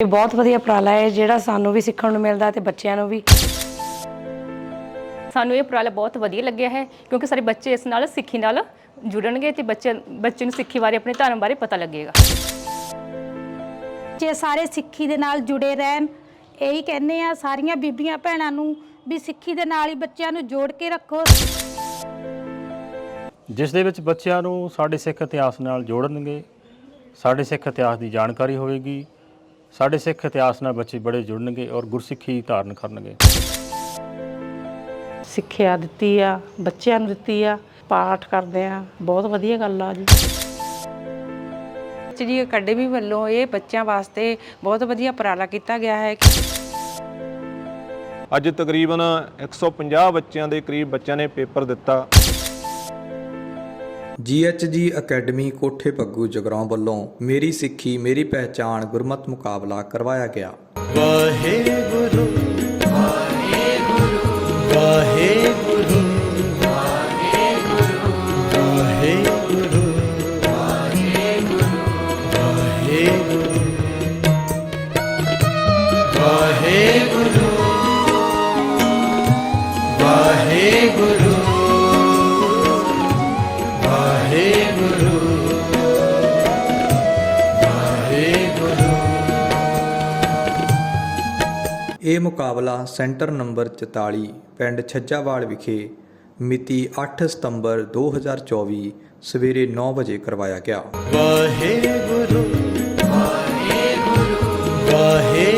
ਇਹ ਬਹੁਤ ਵਧੀਆ ਉਪਰਾਲਾ ਹੈ ਜਿਹੜਾ ਸਾਨੂੰ ਵੀ ਸਿੱਖਣ ਨੂੰ ਮਿਲਦਾ ਤੇ ਬੱਚਿਆਂ ਨੂੰ ਵੀ। ਸਾਨੂੰ ਇਹ ਉਪਰਾਲਾ ਬਹੁਤ ਵਧੀਆ ਲੱਗਿਆ ਹੈ ਕਿਉਂਕਿ ਸਾਰੇ ਬੱਚੇ ਇਸ ਨਾਲ ਸਿੱਖੀ ਨਾਲ ਜੁੜਨਗੇ ਤੇ ਬੱਚੇ ਬੱਚੇ ਨੂੰ ਸਿੱਖੀ ਬਾਰੇ ਆਪਣੇ ਧਰਮ ਬਾਰੇ ਪਤਾ ਲੱਗੇਗਾ। ਜੇ ਸਾਰੇ ਸਿੱਖੀ ਦੇ ਨਾਲ ਜੁੜੇ ਰਹਿਣ ਇਹੀ ਕਹਿੰਦੇ ਆ ਸਾਰੀਆਂ ਬੀਬੀਆਂ ਭੈਣਾਂ ਨੂੰ ਵੀ ਸਿੱਖੀ ਦੇ ਨਾਲ ਹੀ ਬੱਚਿਆਂ ਨੂੰ ਜੋੜ ਕੇ ਰੱਖੋ। ਜਿਸ ਦੇ ਵਿੱਚ ਬੱਚਿਆਂ ਨੂੰ ਸਾਡੇ ਸਿੱਖ ਇਤਿਹਾਸ ਨਾਲ ਜੋੜਨਗੇ ਸਾਡੇ ਸਿੱਖ ਇਤਿਹਾਸ ਦੀ ਜਾਣਕਾਰੀ ਹੋਵੇਗੀ। ਸਾਡੇ ਸਿੱਖ ਇਤਿਹਾਸ ਨਾਲ ਬੱਚੇ ਬੜੇ ਜੁੜਨਗੇ ਔਰ ਗੁਰਸਿੱਖੀ ਧਾਰਨ ਕਰਨਗੇ। ਸਿੱਖਿਆ ਦਿੱਤੀ ਆ ਬੱਚਿਆਂ ਨੂੰ ਦਿੱਤੀ ਆ ਪਾਠ ਕਰਦੇ ਆ ਬਹੁਤ ਵਧੀਆ ਗੱਲ ਆ ਜੀ। ਜੀ ਅਕੈਡਮੀ ਵੱਲੋਂ ਇਹ ਬੱਚਿਆਂ ਵਾਸਤੇ ਬਹੁਤ ਵਧੀਆ ਉਪਰਾਲਾ ਕੀਤਾ ਗਿਆ ਹੈ। ਅੱਜ ਤਕਰੀਬਨ 150 ਬੱਚਿਆਂ ਦੇ ਕਰੀਬ ਬੱਚਿਆਂ ਨੇ ਪੇਪਰ ਦਿੱਤਾ। ਜੀਐਚਜੀ ਅਕੈਡਮੀ ਕੋਠੇ ਪੱਗੂ ਜਗਰਾਉਂ ਵੱਲੋਂ ਮੇਰੀ ਸਿੱਖੀ ਮੇਰੀ ਪਹਿਚਾਣ ਗੁਰਮਤ ਮੁਕਾਬਲਾ ਕਰਵਾਇਆ ਗਿਆ। ਇਹ ਮੁਕਾਬਲਾ ਸੈਂਟਰ ਨੰਬਰ 44 ਪਿੰਡ ਛੱਜਾਵਾਲ ਵਿਖੇ ਮਿਤੀ 8 ਸਤੰਬਰ 2024 ਸਵੇਰੇ 9 ਵਜੇ ਕਰਵਾਇਆ ਗਿਆ। ਵਾਹਿਗੁਰੂ ਵਾਹਿਗੁਰੂ ਵਾਹਿਗੁਰੂ।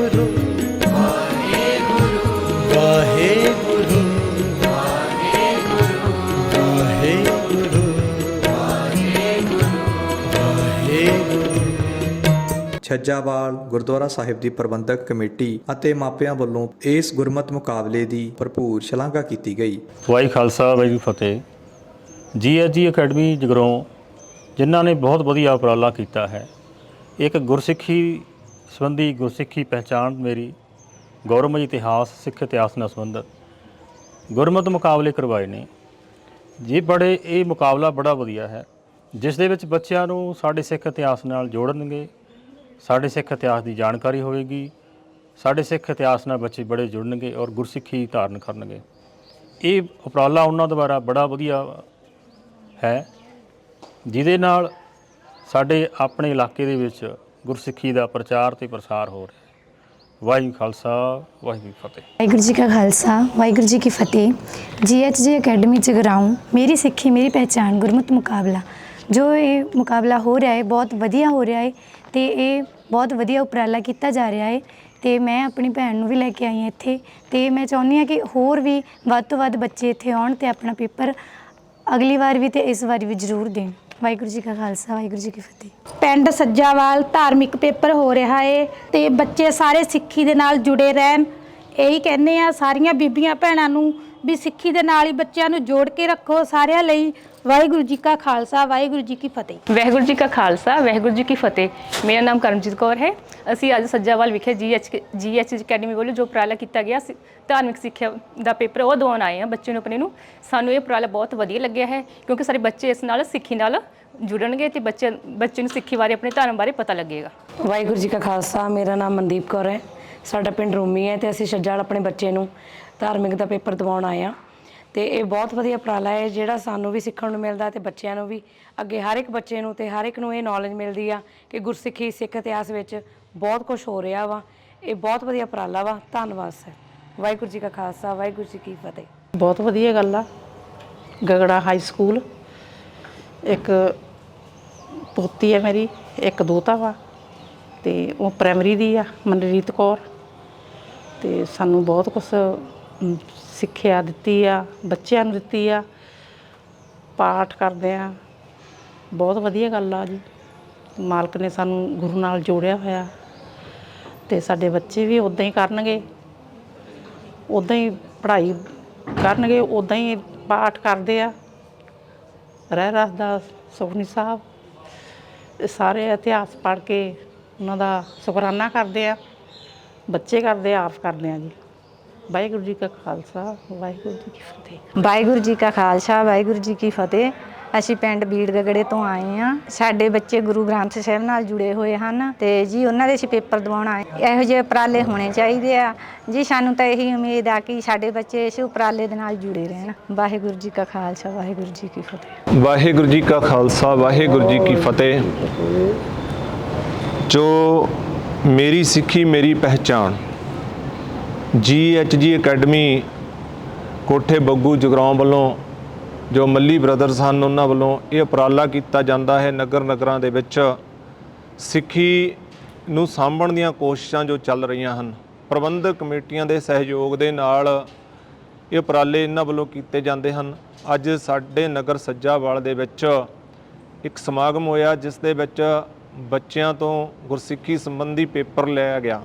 ਵਾਹਿਗੁਰੂ। ਵਾਹਿਗੁਰੂ। ਵਾਹਿਗੁਰੂ। ਛੱਜਾਵਾਲ ਗੁਰਦੁਆਰਾ ਸਾਹਿਬ ਦੀ ਪ੍ਰਬੰਧਕ ਕਮੇਟੀ ਅਤੇ ਮਾਪਿਆਂ ਵੱਲੋਂ ਇਸ ਗੁਰਮਤ ਮੁਕਾਬਲੇ ਦੀ ਭਰਪੂਰ ਸ਼ਲਾਘਾ ਕੀਤੀ ਗਈ। ਵਾਹਿ ਖਾਲਸਾ ਵਾਹਿਗੁਰੂ ਫਤਿਹ। ਜੀਐਚਜੀ ਅਕੈਡਮੀ ਜਗਰਾਉਂ ਜਿਨ੍ਹਾਂ ਨੇ ਬਹੁਤ ਵਧੀਆ ਉਪਰਾਲਾ ਕੀਤਾ ਹੈ ਇੱਕ ਗੁਰਸਿੱਖੀ ਸੰਬੰਧੀ ਗੁਰਸਿੱਖੀ ਪਹਿਚਾਣ ਮੇਰੀ ਗੌਰਵਮਈ ਇਤਿਹਾਸ, ਸਿੱਖ ਇਤਿਹਾਸ ਨਾਲ ਸੰਬੰਧਿਤ ਗੁਰਮਤ ਮੁਕਾਬਲੇ ਕਰਵਾਏ ਨੇ। ਜੀ ਬੜੇ, ਇਹ ਮੁਕਾਬਲਾ ਬੜਾ ਵਧੀਆ ਹੈ, ਜਿਸ ਦੇ ਵਿੱਚ ਬੱਚਿਆਂ ਨੂੰ ਸਾਡੇ ਸਿੱਖ ਇਤਿਹਾਸ ਨਾਲ ਜੋੜਨਗੇ, ਸਾਡੇ ਸਿੱਖ ਇਤਿਹਾਸ ਦੀ ਜਾਣਕਾਰੀ ਹੋਵੇਗੀ, ਸਾਡੇ ਸਿੱਖ ਇਤਿਹਾਸ ਨਾਲ ਬੱਚੇ ਬੜੇ ਜੁੜਨਗੇ ਔਰ ਗੁਰਸਿੱਖੀ ਧਾਰਨ ਕਰਨਗੇ। ਇਹ ਉਪਰਾਲਾ ਉਹਨਾਂ ਦੁਆਰਾ ਬੜਾ ਵਧੀਆ ਹੈ, ਜਿਹਦੇ ਨਾਲ ਸਾਡੇ ਆਪਣੇ ਇਲਾਕੇ ਦੇ ਵਿੱਚ ਗੁਰਸਿੱਖੀ ਦਾ ਪ੍ਰਚਾਰ ਤੇ ਪ੍ਰਸਾਰ ਹੋ ਰਿਹਾ ਹੈ। ਵਾਹਿਗੁਰੂ ਖਾਲਸਾ, ਵਾਹਿਗੁਰੂ ਫਤਿਹ। ਵਾਹਿਗੁਰੂ ਜੀ ਕਾ ਖਾਲਸਾ, ਵਾਹਿਗੁਰੂ ਜੀ ਕੀ ਫਤਿਹ। ਜੀਐਚਜੀ ਅਕੈਡਮੀ ਜਗਰਾਉਂ ਮੇਰੀ ਸਿੱਖੀ, ਮੇਰੀ ਪਹਿਚਾਣ, ਗੁਰਮਤ ਮੁਕਾਬਲਾ। ਜੋ ਇਹ ਮੁਕਾਬਲਾ ਹੋ ਰਿਹਾ ਹੈ, ਬਹੁਤ ਵਧੀਆ ਹੋ ਰਿਹਾ ਹੈ ਤੇ ਇਹ ਬਹੁਤ ਵਧੀਆ ਉਪਰਾਲਾ ਕੀਤਾ ਜਾ ਰਿਹਾ ਹੈ ਤੇ ਮੈਂ ਆਪਣੀ ਭੈਣ ਨੂੰ ਵੀ ਲੈ ਕੇ ਆਈ ਹਾਂ ਇੱਥੇ ਤੇ ਮੈਂ ਚਾਹੁੰਦੀ ਹਾਂ ਕਿ ਹੋਰ ਵੀ ਵੱਧ ਤੋਂ ਵੱਧ ਬੱਚੇ ਇੱਥੇ ਆਉਣ ਤੇ ਆਪਣਾ ਪੇਪਰ ਅਗਲੀ ਵਾਰ ਵੀ ਤੇ ਇਸ ਵਾਰ ਵੀ ਜ਼ਰੂਰ ਦੇਣ। ਵਾਹਿਗੁਰੂ ਜੀ ਕਾ ਖਾਲਸਾ, ਵਾਹਿਗੁਰੂ ਜੀ ਕੀ ਫਤਿਹ। ਪਿੰਡ ਸੱਜਾਵਾਲ, ਧਾਰਮਿਕ ਪੇਪਰ ਹੋ ਰਿਹਾ ਏ ਤੇ ਬੱਚੇ ਸਾਰੇ ਸਿੱਖੀ ਦੇ ਨਾਲ ਜੁੜੇ ਰਹਿਣ। ਇਹੀ ਕਹਿੰਦੇ ਆ, ਸਾਰੀਆਂ ਬੀਬੀਆਂ ਭੈਣਾਂ ਨੂੰ ਵੀ ਸਿੱਖੀ ਦੇ ਨਾਲ ਹੀ ਬੱਚਿਆਂ ਨੂੰ ਜੋੜ ਕੇ ਰੱਖੋ ਸਾਰਿਆਂ ਲਈ। ਵਾਹਿਗੁਰੂ ਜੀ ਕਾ ਖਾਲਸਾ ਵਾਹਿਗੁਰੂ ਜੀ ਕੀ ਫਤਿਹ। ਵਾਹਿਗੁਰੂ ਜੀ ਕਾ ਖਾਲਸਾ ਵਾਹਿਗੁਰੂ ਜੀ ਕੀ ਫਤਿਹ। ਮੇਰਾ ਨਾਮ ਕਰਮਜੀਤ ਕੌਰ ਹੈ। ਅਸੀਂ ਅੱਜ ਸੱਜਾਵਾਲ ਵਿਖੇ ਜੀਐਚ ਜੀਐਚ ਅਕੈਡਮੀ ਵੱਲੋਂ ਜੋ ਉਪਰਾਲਾ ਕੀਤਾ ਗਿਆ ਸੀ ਧਾਰਮਿਕ ਸਿੱਖਿਆ ਦਾ ਪੇਪਰ ਉਹ ਦਿਵਾਉਣ ਆਏ ਆ ਬੱਚੇ ਨੂੰ ਆਪਣੇ ਨੂੰ। ਸਾਨੂੰ ਇਹ ਉਪਰਾਲਾ ਬਹੁਤ ਵਧੀਆ ਲੱਗਿਆ ਹੈ ਕਿਉਂਕਿ ਸਾਰੇ ਬੱਚੇ ਇਸ ਨਾਲ ਸਿੱਖੀ ਨਾਲ ਜੁੜਨਗੇ ਤੇ ਬੱਚੇ ਬੱਚੇ ਨੂੰ ਸਿੱਖੀ ਬਾਰੇ ਆਪਣੇ ਧਰਮ ਬਾਰੇ ਪਤਾ ਲੱਗੇਗਾ। ਵਾਹਿਗੁਰੂ ਜੀ ਕਾ ਖਾਲਸਾ ਮੇਰਾ ਨਾਮ ਮਨਦੀਪ ਕੌਰ ਹੈ। ਸਾਡਾ ਪਿੰਡ ਰੂਮੀ ਹੈ ਤੇ ਅਸੀਂ ਛੱਜਾਲ ਆਪਣੇ ਬੱਚੇ ਨੂੰ ਧਾਰਮਿਕ ਦਾ ਪੇਪਰ ਦਿਵਾਉਣ ਆਏ ਆ ਤੇ ਇਹ ਬਹੁਤ ਵਧੀਆ ਉਪਰਾਲਾ ਹੈ, ਜਿਹੜਾ ਸਾਨੂੰ ਵੀ ਸਿੱਖਣ ਨੂੰ ਮਿਲਦਾ ਤੇ ਬੱਚਿਆਂ ਨੂੰ ਵੀ। ਅੱਗੇ ਹਰ ਇੱਕ ਬੱਚੇ ਨੂੰ ਤੇ ਹਰ ਇੱਕ ਨੂੰ ਇਹ ਨੌਲੇਜ ਮਿਲਦੀ ਆ ਕਿ ਗੁਰਸਿੱਖੀ, ਸਿੱਖ ਇਤਿਹਾਸ ਵਿੱਚ ਬਹੁਤ ਕੁਝ ਹੋ ਰਿਹਾ ਵਾ। ਇਹ ਬਹੁਤ ਵਧੀਆ ਉਪਰਾਲਾ ਵਾ। ਧੰਨਵਾਦ, ਸਰ। ਵਾਹਿਗੁਰੂ ਜੀ ਕਾ ਖਾਲਸਾ, ਵਾਹਿਗੁਰੂ ਜੀ ਕੀ ਫਤਿਹ। ਬਹੁਤ ਵਧੀਆ ਗੱਲ ਆ। Gagra high school. ਇੱਕ ਪੋਤੀ ਹੈ ਮੇਰੀ, ਇੱਕ ਦੋਤਾ ਵਾ ਤੇ ਉਹ ਪ੍ਰਾਇਮਰੀ ਦੀ ਆ, ਮਨਰੀਤ ਕੌਰ। ਤੇ ਸਾਨੂੰ ਬਹੁਤ ਕੁਝ ਸਿੱਖਿਆ ਦਿੱਤੀ ਆ, ਬੱਚਿਆਂ ਨੂੰ ਦਿੱਤੀ ਆ, ਪਾਠ ਕਰਦੇ ਆ। ਬਹੁਤ ਵਧੀਆ ਗੱਲ ਆ ਜੀ। ਮਾਲਕ ਨੇ ਸਾਨੂੰ ਗੁਰੂ ਨਾਲ ਜੋੜਿਆ ਹੋਇਆ। ਤੇ ਸਾਡੇ ਬੱਚੇ ਵੀ ਉਦਾਂ ਹੀ ਕਰਨਗੇ। ਉਦਾਂ ਹੀ ਪੜ੍ਹਾਈ ਕਰਨਗੇ ਉਦਾਂ ਹੀ ਪਾਠ ਕਰਦੇ ਆ। ਰਹਿ ਰਸ ਦਾ ਸੁਖਨੀ ਸਾਹਿਬ। ਇਹ ਸਾਰੇ ਇਤਿਹਾਸ ਪੜ੍ਹ ਕੇ ਉਹਨਾਂ ਦਾ ਸ਼ੁਕਰਾਨਾ ਕਰਦੇ ਆ। ਬੱਚੇ ਕਰਦੇ ਆ, ਆਪ ਕਰਦੇ ਆ ਜੀ। ਵਾਹਿਗੁਰੂ ਜੀ ਕਾ ਖਾਲਸਾ ਵਾਹਿਗੁਰੂ ਜੀ ਕੀ ਫਤਿਹ। ਵਾਹਿਗੁਰੂ ਜੀ ਕਾ ਖਾਲਸਾ ਵਾਹਿਗੁਰੂ ਜੀ ਕੀ ਫਤਿਹ। ਅਸੀਂ ਪਿੰਡ ਬੀੜ ਗਗੜੇ ਤੋਂ ਆਏ ਆ ਸਾਡੇ ਬੱਚੇ ਗੁਰੂ ਗ੍ਰੰਥ ਸਾਹਿਬ ਨਾਲ ਜੁੜੇ ਹੋਏ ਹਨ ਤੇ ਜੀ ਉਹਨਾਂ ਦੇ ਅਸੀਂ ਪੇਪਰ ਦਿਵਾਉਣ ਆਏ ਇਹੋ ਜਿਹੇ ਉਪਰਾਲੇ ਹੋਣੇ ਚਾਹੀਦੇ ਆ। ਜੀ ਸਾਨੂੰ ਤਾਂ ਇਹੀ ਉਮੀਦ ਆ ਕਿ ਸਾਡੇ ਬੱਚੇ ਇਸ ਉਪਰਾਲੇ ਦੇ ਨਾਲ ਜੁੜੇ ਰਹਿਣ। ਵਾਹਿਗੁਰੂ ਜੀ ਕਾ ਖਾਲਸਾ ਵਾਹਿਗੁਰੂ ਜੀ ਕੀ ਫਤਿਹ। ਵਾਹਿਗੁਰੂ ਜੀ ਕਾ ਖਾਲਸਾ ਵਾਹਿਗੁਰੂ ਜੀ ਕੀ ਫਤਿਹ। ਜੋ ਮੇਰੀ ਸਿੱਖੀ ਮੇਰੀ ਪਹਿਚਾਣ ਜੀ ਐਚ ਜੀ ਅਕੈਡਮੀ ਕੋਠੇ ਬੱਗੂ ਜਗਰਾਉਂ ਵੱਲੋਂ ਜੋ ਮੱਲੀ ਬ੍ਰਦਰਸ ਹਨ, ਉਹਨਾਂ ਵੱਲੋਂ ਇਹ ਉਪਰਾਲਾ ਕੀਤਾ ਜਾਂਦਾ ਹੈ ਨਗਰ ਨਗਰਾਂ ਦੇ ਵਿੱਚ। ਸਿੱਖੀ ਨੂੰ ਸਾਂਭਣ ਦੀਆਂ ਕੋਸ਼ਿਸ਼ਾਂ ਜੋ ਚੱਲ ਰਹੀਆਂ ਹਨ, ਪ੍ਰਬੰਧਕ ਕਮੇਟੀਆਂ ਦੇ ਸਹਿਯੋਗ ਦੇ ਨਾਲ ਇਹ ਉਪਰਾਲੇ ਇਹਨਾਂ ਵੱਲੋਂ ਕੀਤੇ ਜਾਂਦੇ ਹਨ। ਅੱਜ ਸਾਡੇ ਨਗਰ ਸੱਜਾਵਾਲ ਦੇ ਵਿੱਚ ਇੱਕ ਸਮਾਗਮ ਹੋਇਆ, ਜਿਸ ਦੇ ਵਿੱਚ ਬੱਚਿਆਂ ਤੋਂ ਗੁਰਸਿੱਖੀ ਸੰਬੰਧੀ ਪੇਪਰ ਲਿਆ ਗਿਆ।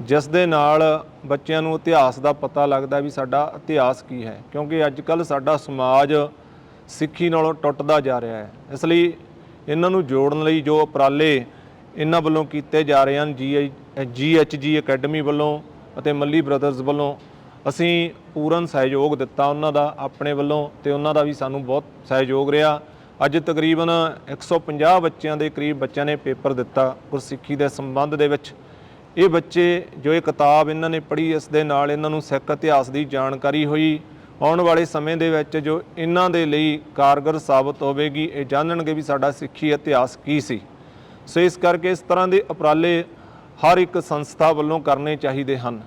ਜਿਸ ਦੇ ਨਾਲ ਬੱਚਿਆਂ ਨੂੰ ਇਤਿਹਾਸ ਦਾ ਪਤਾ ਲੱਗਦਾ ਵੀ ਸਾਡਾ ਇਤਿਹਾਸ ਕੀ ਹੈ, ਕਿਉਂਕਿ ਅੱਜ ਕੱਲ ਸਾਡਾ ਸਮਾਜ ਸਿੱਖੀ ਨਾਲੋਂ ਟੁੱਟਦਾ ਜਾ ਰਿਹਾ ਹੈ। ਇਸ ਲਈ ਇਹਨਾਂ ਨੂੰ ਜੋੜਨ ਲਈ ਜੋ ਉਪਰਾਲੇ ਇਹਨਾਂ ਵੱਲੋਂ ਕੀਤੇ ਜਾ ਰਹੇ ਹਨ ਜੀ ਜੀ ਐਚ ਜੀ ਅਕੈਡਮੀ ਵੱਲੋਂ ਅਤੇ ਮੱਲੀ ਬ੍ਰਦਰਜ਼ ਵੱਲੋਂ, ਅਸੀਂ ਪੂਰਨ ਸਹਿਯੋਗ ਦਿੱਤਾ ਉਹਨਾਂ ਦਾ, ਆਪਣੇ ਵੱਲੋਂ ਤੇ ਉਹਨਾਂ ਦਾ ਵੀ ਸਾਨੂੰ ਬਹੁਤ ਸਹਿਯੋਗ ਰਿਹਾ। ਅੱਜ ਤਕਰੀਬਨ 150 ਬੱਚਿਆਂ ਦੇ ਕਰੀਬ ਬੱਚਿਆਂ ਨੇ ਪੇਪਰ ਦਿੱਤਾ ਗੁਰਸਿੱਖੀ ਦੇ ਸੰਬੰਧ ਦੇ ਵਿੱਚ। ਇਹ ਬੱਚੇ ਜੋ ਇਹ ਕਿਤਾਬ ਇਹਨਾਂ ਨੇ ਪੜ੍ਹੀ, ਇਸ ਦੇ ਨਾਲ ਇਹਨਾਂ ਨੂੰ ਸਿੱਖ ਇਤਿਹਾਸ ਦੀ ਜਾਣਕਾਰੀ ਹੋਈ। ਆਉਣ ਵਾਲੇ ਸਮੇਂ ਦੇ ਵਿੱਚ ਜੋ ਇਹਨਾਂ ਦੇ ਲਈ ਕਾਰਗਰ ਸਾਬਤ ਹੋਵੇਗੀ, ਇਹ ਜਾਣਨਗੇ ਵੀ ਸਾਡਾ ਸਿੱਖੀ ਇਤਿਹਾਸ ਕੀ ਸੀ। ਸੋ ਇਸ ਕਰਕੇ ਇਸ ਤਰ੍ਹਾਂ ਦੇ ਉਪਰਾਲੇ ਹਰ ਇੱਕ ਸੰਸਥਾ ਵੱਲੋਂ ਕਰਨੇ ਚਾਹੀਦੇ ਹਨ,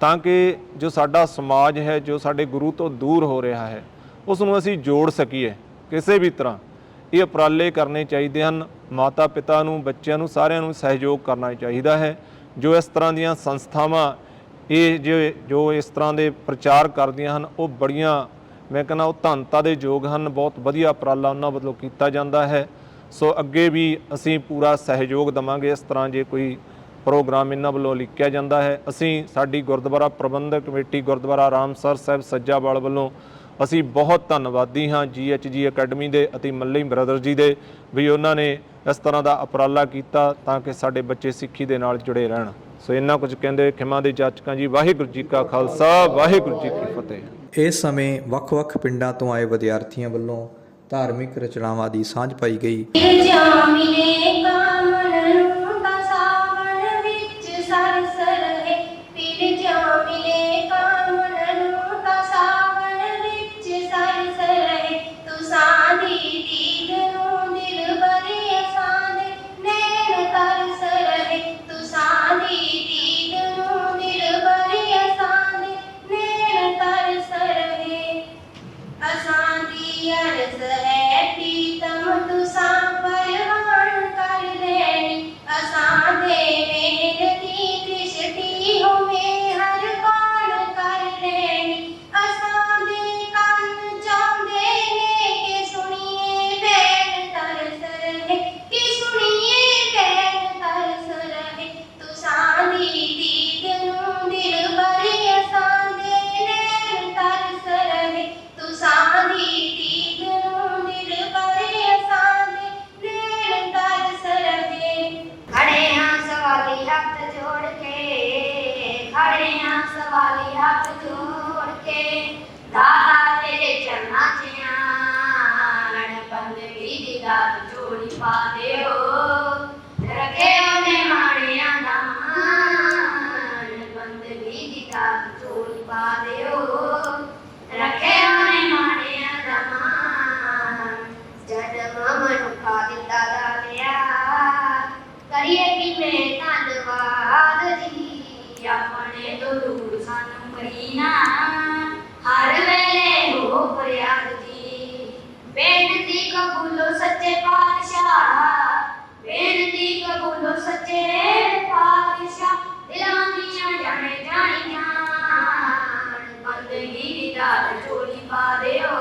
ਤਾਂ ਕਿ ਜੋ ਸਾਡਾ ਸਮਾਜ ਹੈ, ਜੋ ਸਾਡੇ ਗੁਰੂ ਤੋਂ ਦੂਰ ਹੋ ਰਿਹਾ ਹੈ ਉਸ ਨੂੰ ਅਸੀਂ ਜੋੜ ਸਕੀਏ। ਕਿਸੇ ਵੀ ਤਰ੍ਹਾਂ ਇਹ ਉਪਰਾਲੇ ਕਰਨੇ ਚਾਹੀਦੇ ਹਨ। ਮਾਤਾ ਪਿਤਾ ਨੂੰ, ਬੱਚਿਆਂ ਨੂੰ ਸਾਰਿਆਂ ਨੂੰ ਸਹਿਯੋਗ ਕਰਨਾ ਚਾਹੀਦਾ ਹੈ। ਜੋ ਇਸ ਤਰ੍ਹਾਂ ਦੀਆਂ ਸੰਸਥਾਵਾਂ, ਇਹ ਜੋ ਜੋ ਇਸ ਤਰ੍ਹਾਂ ਦੇ ਪ੍ਰਚਾਰ ਕਰਦੀਆਂ ਹਨ, ਉਹ ਬੜੀਆਂ, ਮੈਂ ਕਹਿੰਦਾ ਉਹ ਧੰਨਤਾ ਦੇ ਯੋਗ ਹਨ, ਬਹੁਤ ਵਧੀਆ ਉਪਰਾਲਾ ਉਹਨਾਂ ਵੱਲੋਂ ਕੀਤਾ ਜਾਂਦਾ ਹੈ। ਸੋ ਅੱਗੇ ਵੀ ਅਸੀਂ ਪੂਰਾ ਸਹਿਯੋਗ ਦਵਾਂਗੇ ਇਸ ਤਰ੍ਹਾਂ ਜੇ ਕੋਈ ਪ੍ਰੋਗਰਾਮ ਇਹਨਾਂ ਵੱਲੋਂ ਲਿਖਿਆ ਜਾਂਦਾ ਹੈ। ਅਸੀਂ ਸਾਡੀ ਗੁਰਦੁਆਰਾ ਪ੍ਰਬੰਧਕ ਕਮੇਟੀ ਗੁਰਦੁਆਰਾ ਰਾਮਸਰ ਸਾਹਿਬ ਸੱਜਾਵਾਲ ਵੱਲੋਂ ਅਸੀਂ ਬਹੁਤ ਧੰਨਵਾਦੀ ਹਾਂ ਜੀਐਚਜੀ ਅਕੈਡਮੀ ਦੇ ਅਤੇ ਮੱਲੀ ਬ੍ਰਦਰ ਜੀ ਦੇ ਵੀ ਉਹਨਾਂ ਨੇ ਇਸ ਤਰ੍ਹਾਂ ਦਾ ਉਪਰਾਲਾ ਕੀਤਾ ਤਾਂ ਕਿ ਸਾਡੇ ਬੱਚੇ ਸਿੱਖੀ ਦੇ ਨਾਲ ਜੁੜੇ ਰਹਿਣ। ਸੋ ਇੰਨਾ ਕੁਝ ਕਹਿੰਦੇ ਖਿਮਾ ਦੇ ਜਾਚਕਾਂ ਜੀ ਵਾਹਿਗੁਰੂ ਜੀ ਕਾ ਖਾਲਸਾ ਵਾਹਿਗੁਰੂ ਜੀ ਕੀ ਫਤਿਹ। ਇਸ ਸਮੇਂ ਵੱਖ-ਵੱਖ ਪਿੰਡਾਂ ਤੋਂ ਆਏ ਵਿਦਿਆਰਥੀਆਂ ਵੱਲੋਂ ਧਾਰਮਿਕ ਰਚਨਾਵਾਂ ਦੀ ਸਾਂਝ ਪਾਈ ਗਈ। ਜਾਮਿਲੇ ਕਾਮਨ ਵੀ ਧੰਨਵਾਦ ਜੀ। ਆਪਣੇ ਸਾਨੂੰ ਕਹੀ ਨਾ ਹਰ ਵੇਲੇ ਬੇਨਤੀ ਕਬੂਲੋ ਸੱਚੇ ਪਾਤਸ਼ਾਹ। ਬੇਨਤੀ ਕਬੂਲੋ ਸੱਚੇ ਪਾਤਸ਼ਾਹ। ਦਿਲਾਂ ਜਾਣੇ ਜਾਣੀਆਂ। ਪਾ ਦਿਓ।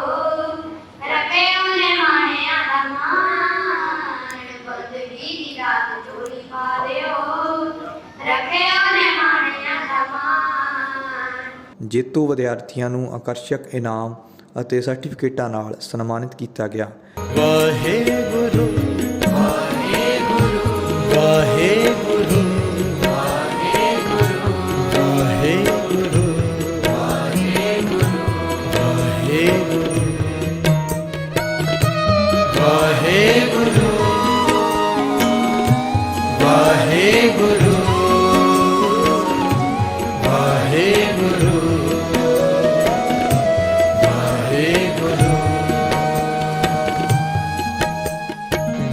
ਜੇਤੂ ਵਿਦਿਆਰਥੀਆਂ ਨੂੰ ਆਕਰਸ਼ਕ ਇਨਾਮ ਅਤੇ ਸਰਟੀਫਿਕੇਟਾਂ ਨਾਲ ਸਨਮਾਨਿਤ ਕੀਤਾ ਗਿਆ। ਵਾਹਿਗੁਰੂ ਵਾਹਿਗੁਰੂ ਵਾਹਿਗੁਰੂ।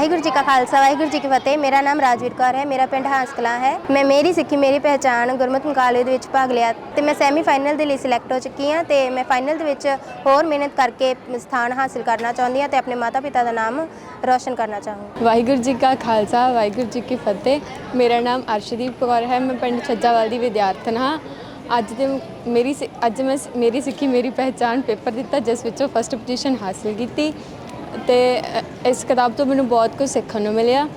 ਵਾਹਿਗੁਰੂ ਜੀ ਕਾ ਖਾਲਸਾ, ਵਾਹਿਗੁਰੂ ਜੀ ਕੀ ਫਤਿਹ। ਮੇਰਾ ਨਾਮ ਰਾਜਵੀਰ ਕੌਰ ਹੈ, ਮੇਰਾ ਪਿੰਡ ਹਾਂਸ ਹੈ। ਮੈਂ ਮੇਰੀ ਸਿੱਖੀ, ਮੇਰੀ ਪਹਿਚਾਣ ਗੁਰਮਤਿ ਮੁਕਾਬਲੇ ਦੇ ਵਿੱਚ ਭਾਗ ਲਿਆ ਤੇ ਮੈਂ ਸੈਮੀ ਫਾਈਨਲ ਦੇ ਲਈ ਸਿਲੈਕਟ ਹੋ ਚੁੱਕੀ ਹਾਂ ਤੇ ਮੈਂ ਫਾਈਨਲ ਦੇ ਵਿੱਚ ਹੋਰ ਮਿਹਨਤ ਕਰਕੇ ਸਥਾਨ ਹਾਸਿਲ ਕਰਨਾ ਚਾਹੁੰਦੀ ਹਾਂ ਤੇ ਆਪਣੇ ਮਾਤਾ ਪਿਤਾ ਦਾ ਨਾਮ ਰੋਸ਼ਨ ਕਰਨਾ ਚਾਹੂੰਗੀ। ਵਾਹਿਗੁਰੂ ਜੀ ਕਾ ਖਾਲਸਾ, ਵਾਹਿਗੁਰੂ ਜੀ ਕੀ ਫਤਿਹ। ਮੇਰਾ ਨਾਮ ਅਰਸ਼ਦੀਪ ਕੌਰ ਹੈ, ਮੈਂ ਪਿੰਡ ਛੱਜਾਵਾਲ ਦੀ ਵਿਦਿਆਰਥਣ ਹਾਂ। ਅੱਜ ਦੇ ਮੇਰੀ ਸਿ- ਅੱਜ ਮੈਂ ਸ- ਮੇਰੀ ਸਿੱਖੀ, ਮੇਰੀ ਪਹਿਚਾਣ ਪੇਪਰ ਦਿੱਤਾ, ਜਿਸ ਵਿੱਚੋਂ ਫਸਟ ਪੋਜੀਸ਼ਨ ਹਾਸਲ ਕੀਤੀ। ਤੇ ਅ, ਇਸ ਕਿਤਾਬ ਤੋਂ ਮੈਨੂੰ ਬਹੁਤ ਕੁਝ ਸਿੱਖਣ ਨੂੰ ਮਿਲਿਆ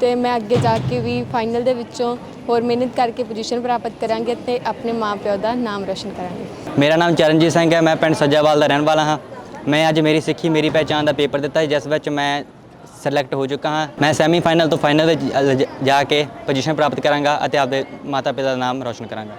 ਤੇ ਮੈਂ ਅੱਗੇ ਜਾ ਕੇ ਵੀ ਫਾਈਨਲ ਦੇ ਵਿੱਚੋਂ ਹੋਰ ਮਿਹਨਤ ਕਰਕੇ ਪੋਜੀਸ਼ਨ ਪ੍ਰਾਪਤ ਕਰਾਂਗੇ ਤੇ ਆਪਣੇ ਮਾਪਿਓ ਦਾ ਨਾਮ ਰੋਸ਼ਨ ਕਰਾਂਗੇ। ਮੇਰਾ ਨਾਮ ਚਰਨਜੀਤ ਸਿੰਘ ਹੈ ਮੈਂ ਪਿੰਡ ਸੱਜਾਵਾਲ ਦਾ ਰਹਿਣ ਵਾਲਾ ਹਾਂ। ਮੈਂ ਅੱਜ ਮੇਰੀ ਸਿੱਖੀ ਮੇਰੀ ਪਹਿਚਾਣ ਦਾ ਪੇਪਰ ਦਿੱਤਾ ਜਿਸ ਵਿੱਚ ਮੈਂ ਸਿਲੈਕਟ ਹੋ ਚੁੱਕਾ ਹਾਂ। ਮੈਂ ਸੈਮੀ ਫਾਈਨਲ ਤੋਂ ਫਾਈਨਲ ਵਿੱਚ ਜ- ਜਾ ਕੇ ਪੋਜੀਸ਼ਨ ਪ੍ਰਾਪਤ ਕਰਾਂਗਾ ਅਤੇ ਆਪਦੇ ਮਾਤਾ ਪਿਤਾ ਦਾ ਨਾਮ ਰੋਸ਼ਨ ਕਰਾਂਗਾ।